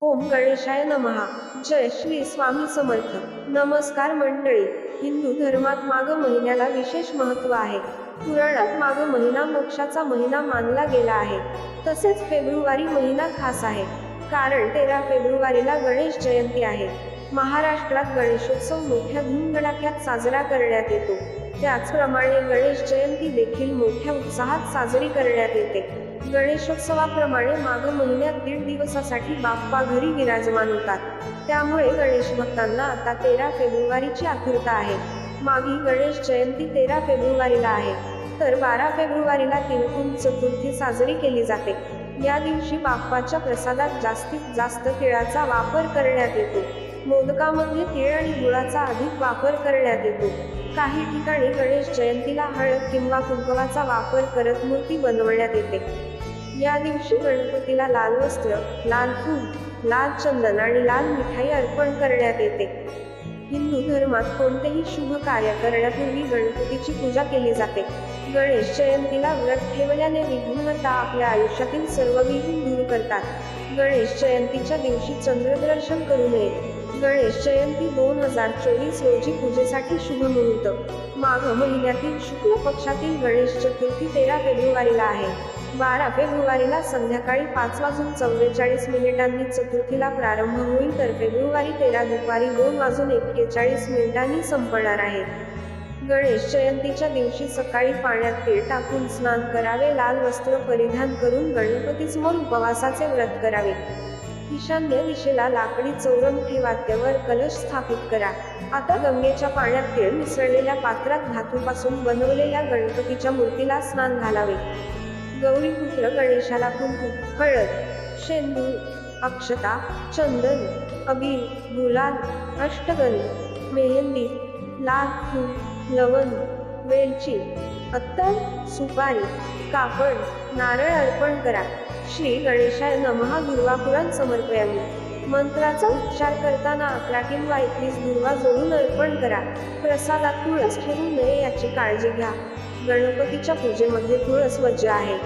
ओम गणेशाय नमहा. जय श्री स्वामी समर्थ. नमस्कार मंडळी. हिंदू धर्मात माघ महिन्याला विशेष महत्त्व आहे. पुराणात माघ महिना मोक्षाचा महिना मानला गेला आहे. तसेच फेब्रुवारी महिना खास आहे. कारण तेरा फेब्रुवारीला गणेश जयंती आहे. महाराष्ट्रात गणेशोत्सव मोठ्या धूमधडाक्यात साजरा करण्यात येतो. त्याचप्रमाणे गणेश जयंती देखील मोठ्या उत्साहात साजरी करण्यात येते. गणेशोत्सवाप्रमाणे माघ महिन्यात दीड दिवसासाठी बाप्पा घरी विराजमान होतात. त्यामुळे गणेश भक्तांना आता तेरा फेब्रुवारीची आतुरता आहे. मागी गणेश जयंती तेरा फेब्रुवारीला आहे. तर बारा फेब्रुवारीला तिळकुंड चतुर्थी साजरी केली जाते. या दिवशी बाप्पाच्या प्रसादात जास्तीत जास्त तिळाचा वापर करण्यात येतो. मोदकामध्ये तीळ आणि गुळाचा अधिक वापर करण्यात येतो. काही ठिकाणी गणेश जयंतीला हळद किंवा कुंकवाचा वापर करत मूर्ती बनवण्यात येते. या दिवशी गणपतीला लाल वस्त्र लाल फूल लाल चंदन आणि लाल मिठाई अर्पण करण्यात येते. हिंदू धर्मात कोणतेही शुभ कार्य करण्यापूर्वी गणपतीची पूजा केली जाते. गणेश जयंतीला व्रत ठेवल्याने विघ्नता आपल्या आयुष्यातील सर्व विघ्न दूर करतात. गणेश जयंतीच्या दिवशी चंद्रदर्शन करू नये. गणेश जयंती दोन हजार चोवीस रोजी पूजेसाठी शुभ मुहूर्त. माघ महिन्यातील शुक्ल पक्षातील गणेश चतुर्थी तेरा फेब्रुवारीला आहे. बारा फेब्रुवारीला संध्याकाळी पाच वाजून चव्वेचाळीस मिनिटांनी चतुर्थीला प्रारंभ होईल तर फेब्रुवारी तेरा दुपारी दोन वाजून एक्केचाळीस मिनिटांनी संपणार आहे. गणेश जयंतीच्या दिवशी सकाळी पाण्यात तीळ टाकून स्नान करावे लाल वस्त्र परिधान करून गणपतीसमोर उपवासाचे व्रत करावे. ईशान्य दिशेला लाकडी चौरंग ठेवा कलश स्थापित करा. आता गंगेच्या पाण्यात तीळ मिसळलेल्या पात्रात धातूपासून बनवलेल्या गणपतीच्या मूर्तीला स्नान घालावे. गौरीपुत्र गणेशाला कुंकू हळद शेंदूर अक्षता चंदन अबीर गुलाल अष्टगंध मेहंदी लाल फूल लवण वेलची अत्तर सुपारी कापड नारळ अर्पण करा. श्री गणेशाय नमहा दुर्वा समर्पयामी. मंत्राचा उच्चार करताना अकरा किंवा एकवीस दुर्वा जोडून अर्पण करा. प्रसादात तुळस ठेवू नये याची काळजी घ्या. गणपतीच्या पूजेमध्ये तुळस वज्ज आहे.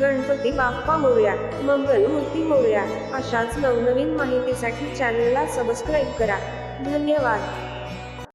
गणपती बाप्पा मोर्या मंगल मूर्ती मोरया अशाच नवनवीन माहितीसाठी चॅनलला सबस्क्राईब करा. धन्यवाद.